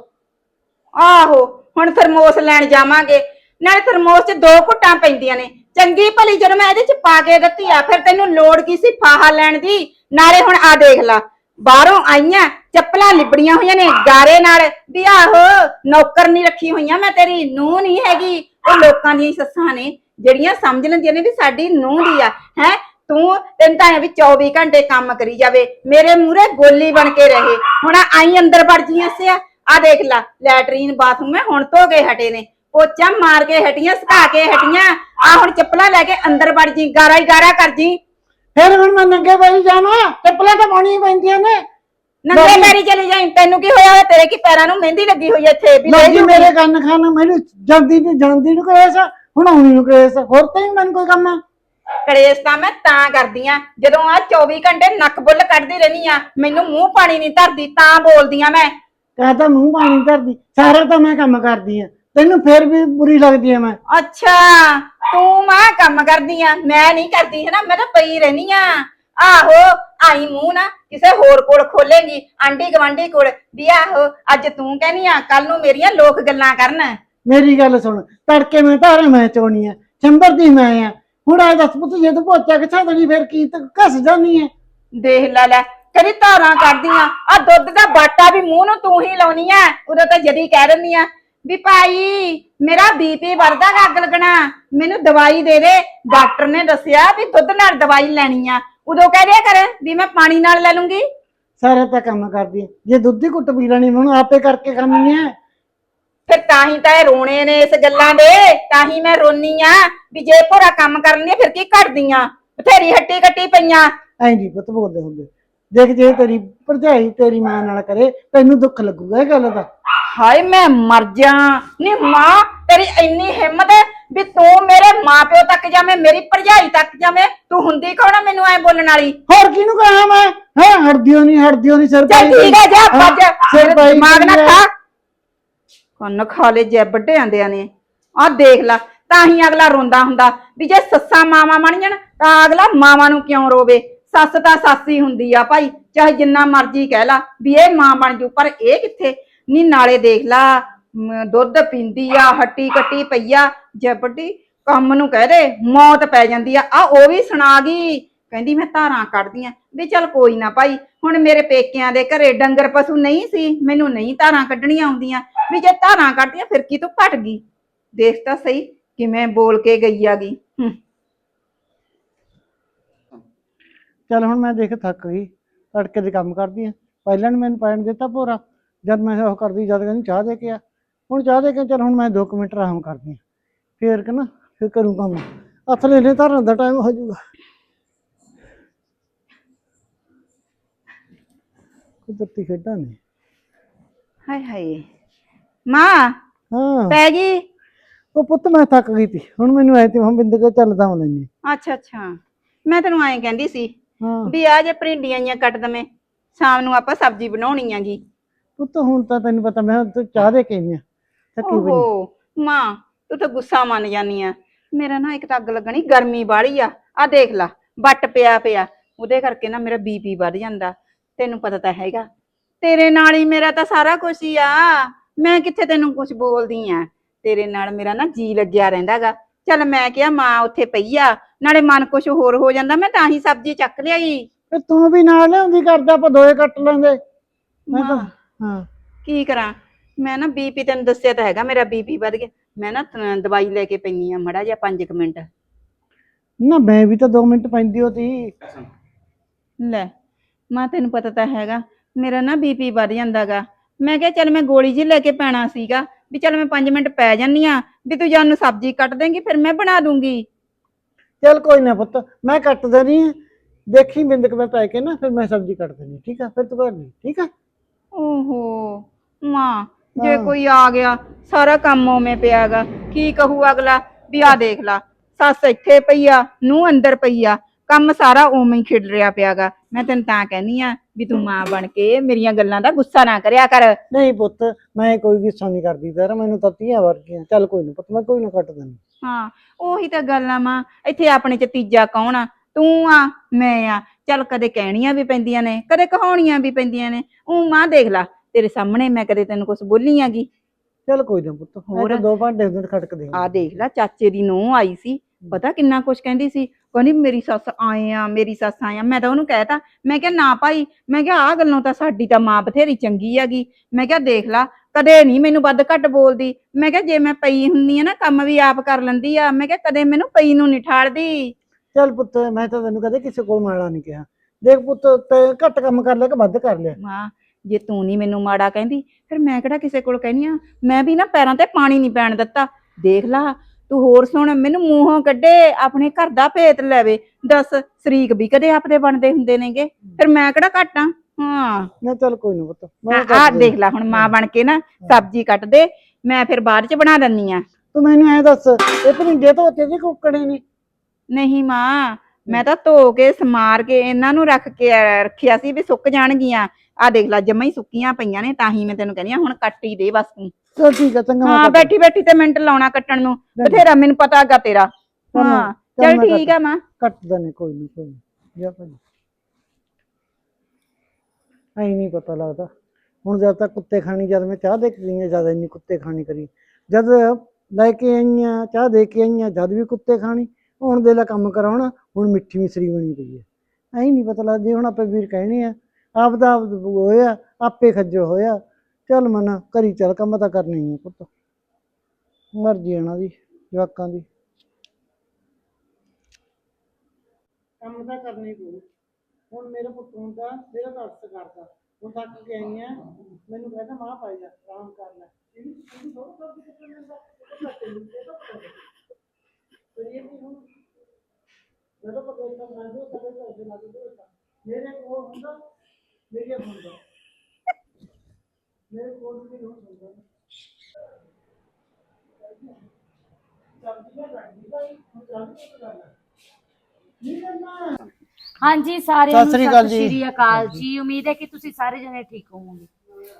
ਆਹੋ ਹੁਣ ਥਰਮੋਸ ਲੈਣ ਜਾਵਾਂਗੇ। ਨਾਲੇ ਥਰਮੋਸ 'ਚ ਦੋ ਘੁੱਟਾਂ ਪੈਂਦੀਆਂ ਨੇ। ਚੰਗੀ ਭਲੀ ਜਦੋਂ ਮੈਂ ਇਹਦੇ 'ਚ ਪਾ ਕੇ ਦਿੱਤੀ ਆ ਫਿਰ ਤੈਨੂੰ ਲੋੜ ਕੀ ਸੀ ਫਾਹਾ ਲੈਣ ਦੀ? ਨਾਲੇ ਹੁਣ ਆ ਦੇਖ ਲਾ। ਬਾਹਰੋਂ ਆਈਆਂ ਚੱਪਲਾਂ ਲਿਬੜੀਆਂ ਹੋਈਆਂ ਨੇ ਗਾਰੇ ਨਾਲ। ਵੀ ਆਹੋ, ਨੌਕਰ ਨਹੀਂ ਰੱਖੀ ਹੋਈਆਂ ਮੈਂ, ਤੇਰੀ ਨੂੰਹ ਨਹੀਂ ਹੈਗੀ। ਉਹ ਲੋਕਾਂ ਦੀਆਂ ਹੀ ਸੱਸਾਂ ਨੇ, ਜਿਹੜੀਆਂ ਸਮਝ ਲੈਂਦੀਆਂ ਨੇ ਵੀ ਸਾਡੀ ਨੂੰਹ ਦੀ ਆ। ਹੈ, ਤੂੰ ਤੈਨੂੰ ਤਾਂ ਐਂ ਵੀ 24 ਘੰਟੇ ਕੰਮ ਕਰੀ ਜਾਵੇ। ਮੇਰੇ ਮੂਹਰੇ ਗੋਲੀ ਬਣ ਕੇ ਰਹੇ। ਹੁਣ ਆਈ ਅੰਦਰ ਵੜ ਜੀਆਂ ਸਿਆ। ਆ ਦੇਖ ਲਾ, ਲੈਟਰੀਨ, ਬਾਥਰੂਮ ਮੈਂ ਹੁਣ ਧੋ ਕੇ ਹਟੇ ਨੇ। ਪੋਚਾ ਮਾਰ ਕੇ ਹਟੀਆਂ, ਸੁਕਾ ਕੇ ਹਟੀਆਂ। ਆ ਹੁਣ ਚੱਪਲਾਂ ਲੈ ਕੇ ਅੰਦਰ ਵੜ ਜੀ, ਗਾਰਾ ਹੀ ਗਾਰਾ ਕਰ ਜੀ। ਫਿਰ ਹੁਣ ਮੈਂ ਨੰਗੇ ਪੈਰੀ ਜਾਵਾਂ? ਚੱਪਲਾਂ ਤਾਂ ਪਾਉਣੀਆਂ ਹੀ ਪੈਂਦੀਆਂ ਨੇ। ਨੰਗੇ ਪੈਰੀ ਚਲੀ ਜਾਈਂ। ਤੈਨੂੰ ਕੀ ਹੋਇਆ ਹੋਇਆ? ਤੇਰੇ ਕੀ ਪੈਰਾਂ ਨੂੰ ਮਹਿੰਦੀ ਲੱਗੀ ਹੋਈ ਐ ਇੱਥੇ? ਵੀ ਲੈ ਜੂਗੀ। ਮੇਰੇ ਕੰਨ ਖਾਨ ਮੈਨੂੰ ਜਾਂਦੀ ਨੂੰ ਜਾਂਦੀ ਨੂੰ ਕਲੇਸ ਹੁਣ ਆਉਣੀ ਨੂੰ ਕਲੇਸ ਹੋਰ ਤਾਂ ਹੀ ਮੈਨੂੰ ਕੋਈ ਕੰਮ ਆ। ਕਲੇਸ਼ ਤਾਂ ਮੈਂ ਤਾਂ ਕਰਦੀ ਆ। ਜਦੋਂ ਆ 24 ਘੰਟੇ ਨੱਕ ਬੁੱਲ ਕੱਢਦੀ ਰਹਿਨੀ ਆ ਮੈਨੂੰ ਮੂੰਹ ਪਾਣੀ ਨਹੀਂ ਧਰਦੀ ਤਾਂ ਬੋਲਦੀ ਆ ਮੈਂ। ਕਹਤਾ ਮੂੰਹ ਪਾਣੀ ਧਰਦੀ ਸਾਰਾ ਤਾਂ ਮੈਂ ਕੰਮ ਕਰਦੀ ਆ। ਤੈਨੂੰ ਫਿਰ ਵੀ ਬੁਰੀ ਲੱਗਦੀ ਆ ਮੈਂ। ਅੱਛਾ ਤੂੰ ਮਾਂ ਕੰਮ ਕਰਦੀ ਆ। ਮੈਂ ਨਹੀਂ ਕਰਦੀ ਹੈ ਨਾ ਮੈਂ ਤਾਂ ਪਈ ਰਹਿਨੀ ਆ। ਆਹੋ ਆਈ ਮੂੰਹ ਨਾ ਕਿਸੇ ਹੋਰ ਕੋਲ ਖੋਲੇਗੀ ਆਂਢੀ ਗਵਾਂਢੀ ਕੋਲ। ਵੀ ਆਹੋ ਅੱਜ ਤੂੰ ਕਹਿਨੀ ਆ ਕੱਲ ਨੂੰ ਮੇਰੀਆਂ ਲੋਕ ਗੱਲਾਂ ਕਰਨ। ਮੇਰੀ ਗੱਲ ਸੁਣ ਤੜਕੇ ਮੈਂ ਧਾਰਾਂ ਮੈਂ ਚੋਣੀ ਆ ਚੰਬਰ ਦੀ ਮੈਂ ਆ। ਹੁਣ ਆ ਦੱਸ ਪੁੱਤ ਜੇ ਤੂੰ ਪੋਚਾ ਕਿੱਥਾ ਦੇਣੀ ਫਿਰ ਕੀ ਤੂੰ ਘਸ ਜਾਨੀ ਆ ਦੇਖ ਲੈ ਲੈ ਕਦੀ ਧਾਰਾਂ ਕੱਢਦੀਆਂ ਆ ਦੁੱਧ ਦਾ ਬਾਟਾ ਵੀ ਮੂੰਹ ਨੂੰ ਤੂੰ ਹੀ ਲਾਉਣੀ ਆ ਉਦੋਂ ਤਾਂ ਜਦੀ ਕਹਿ ਦਿੰਦੀ ਆ ਵੀ ਭਾਈ ਮੇਰਾ ਬੀਪੀ ਵੱਧਦਾ ਗਾ ਅੱਗ ਲੱਗਣਾ ਮੈਨੂੰ ਦਵਾਈ ਦੇ ਦੇ। ਡਾਕਟਰ ਨੇ ਦੱਸਿਆ ਵੀ ਦੁੱਧ ਨਾਲ ਦਵਾਈ ਲੈਣੀ ਆ। ਉਦੋਂ ਕਹਿ ਦਿਆ ਕਰ ਵੀ ਮੈਂ ਪਾਣੀ ਨਾਲ ਲੈ ਲੂੰਗੀ। ਸਾਰਾ ਤਾਂ ਕੰਮ ਕਰਦੀ ਜੇ ਦੁੱਧ ਦੀ ਘੁੱਟ ਪੀ ਲੈਣੀ ਮੈਨੂੰ ਆਪੇ ਕਰਕੇ ਖਾਣੀ ਆ। ਫਿਰ ਤਾਂ ਹੀ ਤਾਂ ਇਹ ਰੋਣੇ ਨੇ ਇਸ ਗੱਲਾਂ ਦੇ ਤਾਂ ਹੀ ਮੈਂ ਰੋਨੀ ਆ ਵੀ ਜੇ ਭੋਰਾ ਕੰਮ ਕਰਨ ਫਿਰ ਕੀ ਘਟਦੀਆਂ ਬਥੇਰੀ ਹੱਟੀ ਕੱਟੀ ਪਈਆਂ। ਐਂ ਨਹੀਂ ਪੁੱਤ ਬੋਲਦੇ ਹੁੰਦੇ। ਦੇਖ ਜੇ ਤੇਰੀ ਭਰਜਾਈ ਤੇਰੀ ਮਾਂ ਨਾਲ ਕਰੇ ਤੈਨੂੰ ਦੁੱਖ ਲੱਗੂਗਾ ਇਹ ਗੱਲ ਦਾ। ਹਾਏ ਮੈਂ ਮਰ ਜਾ। ਨੀ ਮਾਂ ਤੇਰੀ ਇੰਨੀ ਹਿੰਮਤ ਹੈ ਵੀ ਤੂੰ ਮੇਰੇ ਮਾਪਿਓ ਤੱਕ ਜਾਵੇਂ ਮੇਰੀ ਭਰਜਾਈ ਤੱਕ ਜਾਵੇਂ ਤੂੰ ਹੁੰਦੀ ਕੌਣ ਆ ਮੈਨੂੰ ਐ ਬੋਲਣ ਵਾਲੀ? ਹੋਰ ਕਿਹਨੂੰ ਕਹਾਂ ਮੈਂ? ਹਾਂ ਹਰਦਿਓ ਨਹੀਂ ਹਰਦਿਓ ਨਹੀਂ ਸਿਰ ਚੱਲ ਠੀਕ ਹੈ ਜਾ ਭੱਜ ਸਿਰ ਪਾਈ ਦਿਮਾਗ ਨਾ। ਖਾ। ਕੰਨ ਖਾ ਲੈ ਜੈ ਵੱਡੇ ਆਂਦਿਆਂ ਨੇ। ਆਹ ਦੇਖ ਲੈ ਤਾਂ ਹੀ ਅਗਲਾ ਰੋਂਦਾ ਹੁੰਦਾ ਵੀ ਜੇ ਸੱਸਾਂ ਮਾਵਾਂ ਬਣ ਜਾਣ ਤਾਂ ਅਗਲਾ ਮਾਵਾਂ ਨੂੰ ਕਿਉਂ ਰੋਵੇ? ਸੱਸ ਤਾਂ ਸੱਸ ਹੀ ਹੁੰਦੀ ਆ ਭਾਈ ਚਾਹੇ ਜਿੰਨਾ ਮਰਜ਼ੀ ਕਹਿ ਲਾ ਵੀ ਇਹ ਮਾਂ ਬਣ ਜੂ ਪਰ ਇਹ ਕਿੱਥੇ? ਨੀ ਨਾਲੇ ਦੇਖ ਲਾ ਮ, ਦੁੱਧ ਪੀਂਦੀ ਆ ਹੱਟੀ ਕੱਟੀ ਪਈ ਆ ਜੇ ਕੰਮ ਨੂੰ ਕਹਿ ਦੇ ਮੌਤ ਪੈ ਜਾਂਦੀ ਆ। ਆ ਉਹ ਵੀ ਸੁਣਾ ਗਈ। ਕਹਿੰਦੀ ਮੈਂ ਧਾਰਾਂ ਕੱਢਦੀ ਵੀ ਚੱਲ ਕੋਈ ਨਾ ਭਾਈ ਹੁਣ ਮੇਰੇ ਪੇਕਿਆਂ ਦੇ ਘਰੇ ਡੰਗਰ ਪਸ਼ੂ ਨਹੀਂ ਸੀ ਮੈਨੂੰ ਨਹੀਂ ਧਾਰਾਂ ਕੱਢਣੀਆਂ ਆਉਂਦੀਆਂ। ਵੀ ਜੇ ਧਾਰਾਂ ਕੱਢਦੀਆਂ ਫਿਰ ਕੀ ਤੂੰ ਘਟ ਗਈ? ਦੇਖ ਤਾਂ ਸਹੀ ਕਿਵੇਂ ਬੋਲ ਕੇ ਗਈ ਆਗੀ। ਹੂੰ। ਚੱਲ ਹੁਣ ਮੈਂ ਦੇਖ ਥੱਕ ਗਈ ਤੜਕੇ ਦੇ ਕੰਮ ਕਰਦੀ ਆ। ਪਹਿਲਾਂ ਨੇ ਮੈਨੂੰ ਪੈਣ ਦਿੱਤਾ ਭੋਰਾ। ਜਦ ਮੈਂ ਉਹ ਕਰਦੀ ਜਦ ਕਹਿੰਦੀ ਚਾਹ ਦੇ ਕੇ ਆ। ਹੁਣ ਚਾਹ ਦੇ ਕੇ ਚੱਲ ਹੁਣ ਮੈਂ 2 ਮਿੰਟ ਆਰਾਮ ਕਰਦੀ ਆ ਫੇਰ ਕਿ ਨਾ? ਫੇਰ ਕਰੂੰ ਕੰਮ। ਹੱਥ ਲੈ ਲੈ ਧਰਨ ਦਾ ਟਾਈਮ ਹੋ ਜਾਊਗਾ। ਕੁਦਰਤੀ ਖੇਡਾਂ ਨੇ। ਹਾਏ ਹਾਏ। ਮਾਂ ਹਾਂ। ਪੈ ਗਈ? ਉਹ ਪੁੱਤ ਮੈਂ ਥੱਕ ਗਈ ਤੀ ਹੁਣ ਮੈਨੂੰ ਐ ਤੇ ਹੁਣ ਬਿੰਦ ਕੇ ਚੱਲਦਾ ਹਾਂ। ਲੈਣੀ ਅੱਛਾ ਅੱਛਾ। ਮੈਂ ਤੈਨੂੰ ਐਂ ਕਹਿੰਦੀ ਸੀ ਹਾਂ। ਵੀ ਆ ਜੇ ਭਿੰਡੀਆਂ ਜੀਆਂ ਕੱਟ ਦਵੇਂ ਸ਼ਾਮ ਨੂੰ ਆਪਾਂ ਸਬਜ਼ੀ ਬਣਾਉਣੀ ਆਗੀ ਪੁੱਤ ਹੁਣ ਤਾਂ ਤੈਨੂੰ ਪਤਾ ਮੈਂ ਤੂੰ ਚਾਹ ਦੇ ਕੇ ਆਈ ਆ ਥੱਕੀ ਬਣੀ ਓਹੋ ਮਾਂ ਤੂੰ ਤਾਂ ਗੁੱਸਾ ਮੰਨ ਜਾਨੀ ਆ। ਮੇਰਾ ਨਾ ਇੱਕ ਤਾਂ ਅੱਗ ਲੱਗਣੀ ਗਰਮੀ ਬਾਹਲੀ ਆ। ਆ ਦੇਖ ਲਾ ਵੱਟ ਪਿਆ ਪਿਆ। ਉਹਦੇ ਕਰਕੇ ਨਾ ਮੇਰਾ ਬੀਪੀ ਵੱਧ ਜਾਂਦਾ। ਤੈਨੂੰ ਪਤਾ ਤਾਂ ਹੈਗਾ। ਤੇਰੇ ਨਾਲ ਹੀ ਮੇਰਾ ਤਾਂ ਸਾਰਾ ਕੁਝ ਹੀ ਆ। ਮੈਂ ਕਿੱਥੇ ਤੈਨੂੰ ਕੁਝ ਬੋਲਦੀ ਆ? ਤੇਰੇ ਨਾਲ ਮੇਰਾ ਨਾ ਜੀ ਲੱਗਿਆ ਰਹਿੰਦਾਗਾ। ਚੱਲ ਮੈਂ ਕਿਹਾ ਮਾਂ ਉੱਥੇ ਪਈ ਆ। ਨਾਲੇ ਮਨ ਕੁਝ ਹੋਰ ਹੋ ਜਾਂਦਾ ਮੈਂ ਤਾਂ ਹੀ ਸਬਜ਼ੀ ਚੱਕ ਲਿਆਈ। ਤੇ ਤੂੰ ਵੀ ਨਾਲ ਲਿਆਉਂਦੀ ਕਰਦਾ ਆਪਾਂ ਦੋਏ ਕੱਟ ਲੈਂਦੇ ਮੈਂ ਤਾਂ ਮਾਂ, ਹਾਂ। ਕੀ ਕਰਾਂ? ਮੈਂ ਨਾ ਬੀਪੀ ਤੈਨੂੰ ਦੱਸਿਆ ਤਾਂ ਹੈਗਾ ਮੇਰਾ ਬੀਪੀ ਵੱਧ ਗਿਆ। ਮੈਂ ਨਾ ਤ- ਦਵਾਈ ਲੈ ਕੇ ਪਈਨੀ ਆ ਮੜਾ ਜਿਹਾ 5 ਮਿੰਟ। ਨਾ ਮੈਂ ਵੀ ਤਾਂ 2 ਮਿੰਟ ਪੈਂਦੀ ਹੋਤੀ ਲੈ ਮਾਂ ਤੈਨੂੰ ਪਤਾ ਤਾਂ ਹੈਗਾ ਮੇਰਾ ਨਾ ਬੀਪੀ ਵੱਧ ਜਾਂਦਾਗਾ। ਮੈਂ ਕਿਹਾ ਚੱਲ ਮੈਂ ਗੋਲੀ ਜੀ ਲੈ ਕੇ ਪੈਣਾ ਸੀਗਾ ਵੀ ਚੱਲ ਮੈਂ 5 ਮਿੰਟ ਪੈ ਜਾਨੀ ਆ ਵੀ ਤੂੰ ਜਾਨੂੰ ਸਬਜ਼ੀ ਕੱਟ ਦੇਂਗੀ ਫਿਰ ਮੈਂ ਬਣਾ ਦੂੰਗੀ। ਚੱਲ ਕੋਈ ਨਾ ਪੁੱਤ ਮੈਂ ਕੱਟ ਦੇਣੀ ਆ। ਦੇਖੀ ਬਿੰਦਕ ਮੈਂ ਪੈ ਕੇ ਨਾ ਫਿਰ ਮੈਂ ਸਬਜ਼ੀ ਕੱਟ ਦੇਣੀ ਠੀਕ ਆ? ਫਿਰ ਤੂੰ ਕਰ ਲਈ ਠੀਕ ਆ? ਓਹੋ ਮਾਂ ਜੇ। ਕੋਈ ਆ ਗਿਆ ਸਾਰਾ ਕੰਮ ਉਵੇਂ ਪਿਆਗਾ। ਕੀ ਕਹੂ ਅਗਲਾ? ਵੀ ਆ ਦੇਖ ਲਾ ਸੱਸ ਇੱਥੇ ਪਈ ਆ ਨੂੰ ਅੰਦਰ ਪਈ ਆ ਕੰਮ ਸਾਰਾ ਉਵੇਂ ਹੀ ਖਿੜ ਰਿਹਾ ਪਿਆਗਾ। ਮੈਂ ਤੈਨੂੰ ਤਾਂ ਕਹਿੰਨੀ ਆ ਵੀ ਤੂੰ ਮਾਂ ਬਣ ਕੇ ਮੇਰੀਆਂ ਗੱਲਾਂ ਦਾ ਗੁੱਸਾ ਨਾ ਕਰਿਆ ਕਰ। ਨਹੀਂ ਪੁੱਤ ਮੈਂ ਕੋਈ ਗੁੱਸਾ ਨਹੀਂ ਕਰਦੀ ਤੇਰਾ ਮੈਨੂੰ ਤਾਂ ਵਰਗੀਆਂ। ਚੱਲ ਕੋਈ ਨਾ ਪੁੱਤ ਮੈਂ ਕੋਈ ਨਾ ਕੱਟ ਦੇਣੀ ਹਾਂ ਉਹੀ ਤਾਂ ਗੱਲ ਆ ਮਾਂ ਇੱਥੇ ਆਪਣੇ ਚ ਤੀਜਾ ਕੌਣ ਆ? ਤੂੰ ਆ ਮੈਂ ਆ। ਚੱਲ ਕਦੇ ਕਹਿਣੀਆਂ ਵੀ ਪੈਂਦੀਆਂ ਨੇ ਕਦੇ ਕਹਾਉਣੀਆਂ ਵੀ ਪੈਂਦੀਆਂ ਨੇ। ਉਹ ਮਾਂ ਦੇਖ ਲਾ ਤੇਰੇ ਸਾਹਮਣੇ ਮੈਂ ਕਦੇ ਤੈਨੂੰ ਕੁਝ ਬੋਲੀ ਆਗੀ? ਚੱਲ ਕੋਈ ਨਾ ਪੁੱਤ ਹੋਰ? ਦੋ ਭਾਂਡੇ ਉਧਰ ਖੜਕ ਦੇ ਆ ਦੇਖ ਲੈ ਚਾਚੇ ਦੀ ਨੂੰਹ ਆਈ ਸੀ ਪਤਾ ਕਿੰਨਾ ਕੁਛ ਕਹਿੰਦੀ ਸੀ? ਕਹਿੰਦੀ ਮੇਰੀ ਸੱਸ ਆਏ ਆ ਮੇਰੀ ਸੱਸ ਆਏ ਆ। ਮੈਂ ਤਾਂ ਉਹਨੂੰ ਕਹਿਤਾ ਮੈਂ ਕਿਹਾ ਨਾ ਭਾਈ ਮੈਂ ਕਿਹਾ ਆ ਗੱਲੋਂ ਤਾਂ ਸਾਡੀ ਤਾਂ ਮਾਂ ਬਥੇਰੀ ਚੰਗੀ ਹੈਗੀ। ਮੈਂ ਕਿਹਾ ਦੇਖ ਲਾ ਕਦੇ ਨਹੀਂ ਮੈਨੂੰ ਵੱਧ ਘੱਟ ਬੋਲਦੀ। ਮੈਂ ਕਿਹਾ ਜੇ ਮੈਂ ਪਈ ਹੁੰਨੀ ਆ ਨਾ ਕੰਮ ਵੀ ਆਪ ਕਰ ਲੈਂਦੀ ਆ ਮੈਂ ਕਿਹਾ ਕਦੇ ਮੈਨੂੰ ਪਈ ਨੂੰ ਨਹੀਂ ਠਾੜਦੀ ਚੱਲ ਪੁੱਤ ਮੈਂ ਤਾਂ ਤੈਨੂੰ ਕਦੇ ਕਿਸੇ ਕੋਲ ਮਾੜਾ ਨਹੀਂ ਕਿਹਾ। ਦੇਖ ਪੁੱਤ ਤੇ ਘੱਟ ਕੰਮ ਕਰ ਲਿਆ ਕਿ ਵੱਧ ਕਰ ਲਿਆ? ਮਾਂ ਜੇ ਤੂੰ ਨਹੀਂ ਮੈਨੂੰ ਮਾੜਾ ਕਹਿੰਦੀ ਫਿਰ ਮੈਂ ਕਿਹੜਾ ਕਿਸੇ ਕੋਲ ਕਹਿਨੀ ਆ? ਮੈਂ ਵੀ ਨਾ ਪੈਰਾਂ ਤੇ ਪਾਣੀ ਨਹੀਂ ਪੈਣ ਦਿੱਤਾ। ਦੇਖ ਲਾ ਤੂੰ ਹੋਰ ਸੁਣ ਮੈਨੂੰ ਮੂੰਹੋਂ ਕੱਢੇ ਆਪਣੇ ਘਰ ਦਾ ਭੇਤ ਲੈਵੇ ਦੱਸ ਸ਼ਰੀਕ ਵੀ ਕਦੇ ਆਪਦੇ ਬਣਦੇ ਹੁੰਦੇ ਨੇਗੇ? ਫਿਰ ਮੈਂ ਕਿਹੜਾ ਘੱਟ ਹਾਂ। ਨਾ ਚੱਲ ਕੋਈ ਨਾ ਪੁੱਤ ਮੈਂ ਦੇਖ ਲੈ ਹੁਣ ਮਾਂ ਬਣ ਕੇ ਨਾ ਸਬਜ਼ੀ ਕੱਟ ਦੇ ਮੈਂ ਫਿਰ ਬਾਅਦ ਚ ਬਣਾ ਦਿੰਨੀ ਆ। ਤੂੰ ਮੈਨੂੰ ਐ ਦੱਸ ਇਹ ਭਰਿੰਡੇ ਧੋਤੇ ਜੀ ਕੁੱਕੜੇ ਨੇ? ਨਹੀਂ ਮਾਂ ਮੈਂ ਤਾਂ ਧੋ ਕੇ ਸਮਾਰ ਕੇ ਇਹਨਾਂ ਨੂੰ ਰੱਖ ਕੇ ਰੱਖਿਆ ਸੀ ਵੀ ਸੁੱਕ ਜਾਣਗੀਆਂ। ਆ ਦੇਖ ਲੈ ਜਮਾਂ ਹੀ ਸੁੱਕੀਆਂ ਪਈਆਂ ਨੇ ਤਾਂ ਹੀ ਮੈਂ ਤੈਨੂੰ ਕਹਿੰਦੀ ਆ ਹੁਣ ਕੱਟ ਹੀ ਦੇ ਬਸ ਤੂੰ। ਚੱਲ ਠੀਕ ਆ ਚੰਗਾ ਮੈਂ ਹਾਂ ਬੈਠੀ ਬੈਠੀ ਤੇ ਮਿੰਟ ਲਾਉਣਾ ਕੱਟਣ ਨੂੰ। ਬਥੇਰਾ ਮੈਨੂੰ ਪਤਾ ਹੈਗਾ ਤੇਰਾ। ਹਾਂ ਚੱਲ ਠੀਕ ਆ ਮਾਂ। ਕੱਟ ਦਨੇ ਕੋਈ ਨਹੀਂ ਕੋਈ ਜਾ ਭਾਈ। ਐ ਨਹੀਂ ਪਤਾ ਲੱਗਦਾ। ਹੁਣ ਜਦ ਤੱਕ ਕੁੱਤੇ ਖਾਣੀ ਜਦ ਮੈਂ ਚਾਹ ਦੇ ਕੇ ਗਈ ਜਦ ਇੰਨੀ ਕੁੱਤੇ ਖਾਣੀ ਕਰੀ। ਜਦ ਲੈ ਕੇ ਆਈਆਂ ਚਾਹ ਦੇ ਕੇ ਆਈਆਂ ਜਦ ਵੀ ਕੁੱਤੇ ਖਾਣੀ ਹੁਣ ਦੇ ਲੈ ਕੰਮ ਕਰਾਉਣਾ ਹੁਣ ਮਿੱਠੀ ਮਿਸਰੀ ਬਣੀ ਪਈ ਹੈ। ਐ ਨਹੀਂ ਪਤਾ ਲੱਗਦਾ ਜੇ ਹੁਣ ਆਪੇ ਵੀਰ ਕਹਿਣੇ ਆ ਆਪ ਦਾ ਆਪ ਹੋਇਆ, ਆਪੇ ਖੱਜਲ ਹੋਇਆ। ਚੱਲ ਮਨਾ ਕਰੀ ਚੱਲ, ਕੰਮ ਤਾਂ ਕਰਨਾ ਹੈ ਪੁੱਤ। ਮਰਜ਼ੀ ਇਹਨਾਂ ਦੀ, ਜਵਾਕਾਂ ਦੀ। ਕੰਮ ਤਾਂ ਕਰਨਾ ਪਊ। ਹੁਣ ਮੇਰੇ ਪੁੱਤ ਹੁੰਦਾ ਮੇਰਾ ਤਾਂ ਕਰਦਾ। ਹੁਣ ਤੱਕ ਕੇ ਆਈ ਆ, ਮੈਨੂੰ ਕਹਿੰਦਾ ਮਾਂ ਪਾਈ ਜਾ, ਆਰਾਮ ਕਰ ਲੈ। ਇਹ ਵੀ ਇਹ ਵੀ ਬਹੁਤ ਪਰ ਇਹ ਵੀ ਹੁਣ ਜਦੋਂ ਪਤਾ ਤਾਂ ਮੈਂ ਜੋ ਕਦੇ ਪੈਸੇ ਲੱਗ ਮੇਰੇ ਕੋਲ ਹੁੰਦਾ ਮੇਰੇ ਮੇਰੇ ਕੋਲ ਵੀ ਹਾਂਜੀ ਸਾਰਿਆਂ ਨੂੰ ਸਤਿ ਸ੍ਰੀ ਅਕਾਲ ਜੀ। ਸ੍ਰੀ ਅਕਾਲ ਜੀ। ਉਮੀਦ ਹੈ ਕਿ ਤੁਸੀਂ ਸਾਰੇ ਜਣੇ ਠੀਕ ਹੋਵੋਗੇ।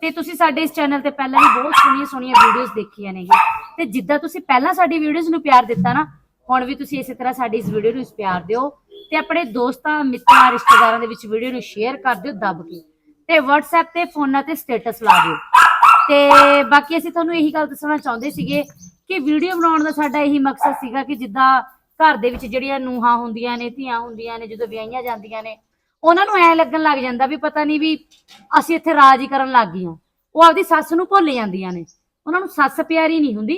ਤੇ ਤੁਸੀਂ ਸਾਡੇ ਇਸ ਚੈਨਲ ਤੇ ਪਹਿਲਾਂ ਵੀ ਬਹੁਤ ਸੋਹਣੀਆਂ ਸੋਹਣੀਆਂ ਵੀਡੀਓਜ਼ ਦੇਖੀਆਂ ਨੇ ਤੇ ਜਿੱਦਾਂ ਤੁਸੀਂ ਪਹਿਲਾਂ ਸਾਡੀ ਵੀਡੀਓਜ਼ ਨੂੰ ਪਿਆਰ ਦਿੱਤਾ ਨਾ ਹੁਣ ਵੀ ਤੁਸੀਂ ਇਸੇ ਤਰ੍ਹਾਂ ਸਾਡੀ ਇਸ ਵੀਡੀਓ ਨੂੰ ਇਸ ਪਿਆਰ ਦਿਓ। ਤੇ ਆਪਣੇ ਦੋਸਤਾਂ, ਮਿੱਤਰਾਂ, ਰਿਸ਼ਤੇਦਾਰਾਂ ਦੇ ਵਿੱਚ ਵੀਡੀਓ ਨੂੰ ਸ਼ੇਅਰ ਕਰ ਦਿਓ, ਦੱਬ ਕੇ। ਤੇ WhatsApp ਤੇ ਫੋਨਾਂ ਤੇ ਸਟੇਟਸ ਲਾ ਦਿਓ। ਤੇ ਬਾਕੀ ਅਸੀਂ ਤੁਹਾਨੂੰ ਇਹੀ ਗੱਲ ਦੱਸਣਾ ਚਾਹੁੰਦੇ ਸੀਗੇ ਕਿ ਵੀਡੀਓ ਬਣਾਉਣ ਦਾ ਸਾਡਾ ਇਹੀ ਮਕਸਦ ਸੀਗਾ ਕਿ ਜਿੱਦਾਂ ਘਰ ਦੇ ਵਿੱਚ ਜਿਹੜੀਆਂ ਨੂਹਾਂ ਹੁੰਦੀਆਂ ਨੇ, ਧੀਆਂ ਹੁੰਦੀਆਂ ਨੇ, ਜਦੋਂ ਵਿਆਹੀਆਂ ਜਾਂਦੀਆਂ ਨੇ, ਉਹਨਾਂ ਨੂੰ ਐ ਲੱਗਣ ਲੱਗ ਜਾਂਦਾ ਵੀ ਪਤਾ ਨਹੀਂ ਵੀ ਅਸੀਂ ਇੱਥੇ ਰਾਜ ਹੀ ਕਰਨ ਲੱਗ ਗਈਆਂ। ਉਹ ਆਪਦੀ ਸੱਸ ਨੂੰ ਭੁੱਲ ਜਾਂਦੀਆਂ ਨੇ। ਉਹਨਾਂ ਨੂੰ ਸੱਸ ਪਿਆਰੀ ਨਹੀਂ ਹੁੰਦੀ,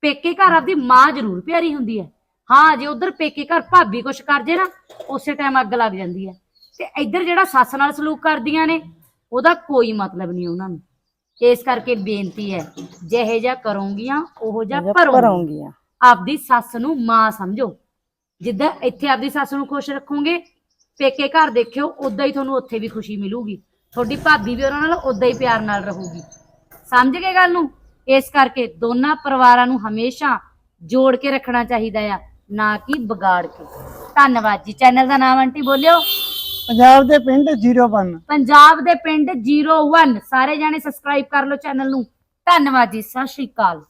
ਪੇਕੇ ਘਰ ਆਪਦੀ ਮਾਂ ਜ਼ਰੂਰ ਪਿਆਰੀ ਹੁੰਦੀ ਹੈ। ਹਾਂ ਜੇ ਉਧਰ ਪੇਕੇ ਘਰ ਭਾਬੀ ਕੁਛ ਕਰ ਜੇ ਨਾ ਉਸੇ ਟਾਈਮ ਅੱਗ ਲੱਗ ਜਾਂਦੀ ਹੈ। ਤੇ ਇੱਧਰ ਜਿਹੜਾ ਸੱਸ ਨਾਲ ਸਲੂਕ ਕਰਦੀਆਂ ਨੇ ਉਹਦਾ ਕੋਈ ਮਤਲਬ ਨਹੀਂ ਉਹਨਾਂ ਨੂੰ। ਇਸ ਕਰਕੇ ਬੇਨਤੀ ਹੈ ਜਿਹੇ ਜਿਹਾ ਕਰੋਗੀਆਂ ਉਹੋ ਜਿਹਾ ਭਰੋਂਗੀਆਂ। ਆਪਦੀ ਸੱਸ ਨੂੰ ਮਾਂ ਸਮਝੋ। ਜਿੱਦਾਂ ਇੱਥੇ ਆਪਦੀ ਸੱਸ ਨੂੰ ਖੁਸ਼ ਰੱਖੋਗੇ ਪੇਕੇ ਘਰ ਦੇਖਿਓ ਉਦਾਂ ਹੀ ਤੁਹਾਨੂੰ ਉੱਥੇ ਵੀ ਖੁਸ਼ੀ ਮਿਲੂਗੀ। ਤੁਹਾਡੀ ਭਾਬੀ ਵੀ ਉਹਨਾਂ ਨਾਲ ਉਦਾਂ ਹੀ ਪਿਆਰ ਨਾਲ ਰਹੂਗੀ। ਸਮਝ ਗਏ ਗੱਲ ਨੂੰ? ਇਸ ਕਰਕੇ ਦੋਨਾਂ ਪਰਿਵਾਰਾਂ ਨੂੰ ਹਮੇਸ਼ਾ ਜੋੜ ਕੇ ਰੱਖਣਾ ਚਾਹੀਦਾ ਆ। ਨਾ ਕਿ ਵਿਗਾੜ ਕੇ। ਧੰਨਵਾਦ ਜੀ। ਚੈਨਲ ਦਾ ਨਾਮ ਆਂਟੀ ਬੋਲਿਓ। ਪੰਜਾਬ ਦੇ ਪਿੰਡ 01 ਪੰਜਾਬ ਦੇ ਪਿੰਡ 01 ਸਾਰੇ ਜਾਣੇ ਸਬਸਕ੍ਰਾਈਬ ਕਰ ਲਓ ਚੈਨਲ ਨੂੰ। ਧੰਨਵਾਦ ਜੀ। ਸਤਿ ਸ਼੍ਰੀ ਅਕਾਲ।